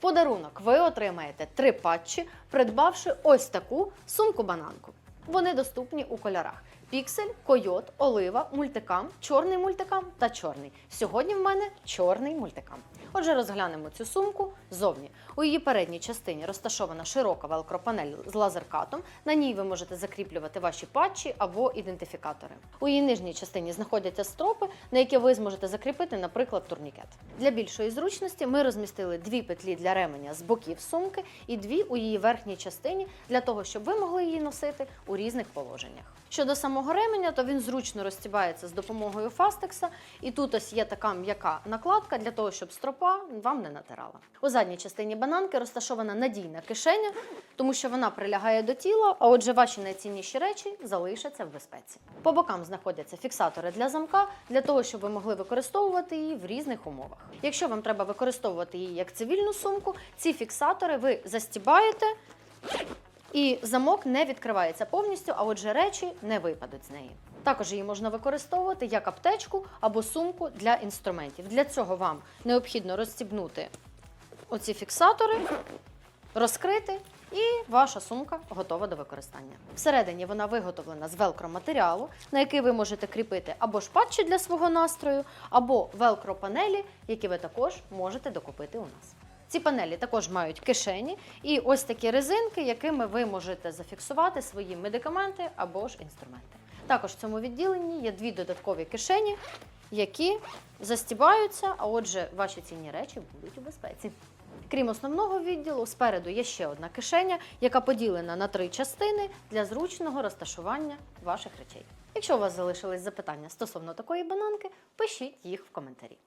подарунок ви отримаєте три патчі, придбавши ось таку сумку-бананку. Вони доступні у кольорах: піксель, койот, олива, мультикам, чорний мультикам та чорний. Сьогодні в мене чорний мультикам. Отже, розглянемо цю сумку зовні. У її передній частині розташована широка велкропанель з лазеркатом. На ній ви можете закріплювати ваші патчі або ідентифікатори. У її нижній частині знаходяться стропи, на які ви зможете закріпити, наприклад, турнікет. Для більшої зручності ми розмістили дві петлі для ременя з боків сумки і дві у її верхній частині для того, щоб ви могли її носити у різних положеннях. Щодо самого ременя, то він зручно розтібається з допомогою фастекса, і тут ось є така м'яка накладка для того, щоб стропа вам не натирала. У задній частині бананки розташована надійна кишеня, тому що вона прилягає до тіла, а отже, ваші найцінніші речі залишаться в безпеці. По бокам знаходяться фіксатори для замка для того, щоб ви могли використовувати її в різних умовах. Якщо вам треба використовувати її як цивільну сумку, ці фіксатори ви застібаєте. І замок не відкривається повністю, а отже речі не випадуть з неї. Також її можна використовувати як аптечку або сумку для інструментів. Для цього вам необхідно розстібнути оці фіксатори, розкрити, і ваша сумка готова до використання. Всередині вона виготовлена з велкро-матеріалу, на який ви можете кріпити або ж патчі для свого настрою, або велкро-панелі, які ви також можете докупити у нас. Ці панелі також мають кишені і ось такі резинки, якими ви можете зафіксувати свої медикаменти або ж інструменти. Також в цьому відділенні є дві додаткові кишені, які застібаються, а отже, ваші цінні речі будуть у безпеці. Крім основного відділу, спереду є ще одна кишеня, яка поділена на три частини для зручного розташування ваших речей. Якщо у вас залишились запитання стосовно такої бананки, пишіть їх в коментарі.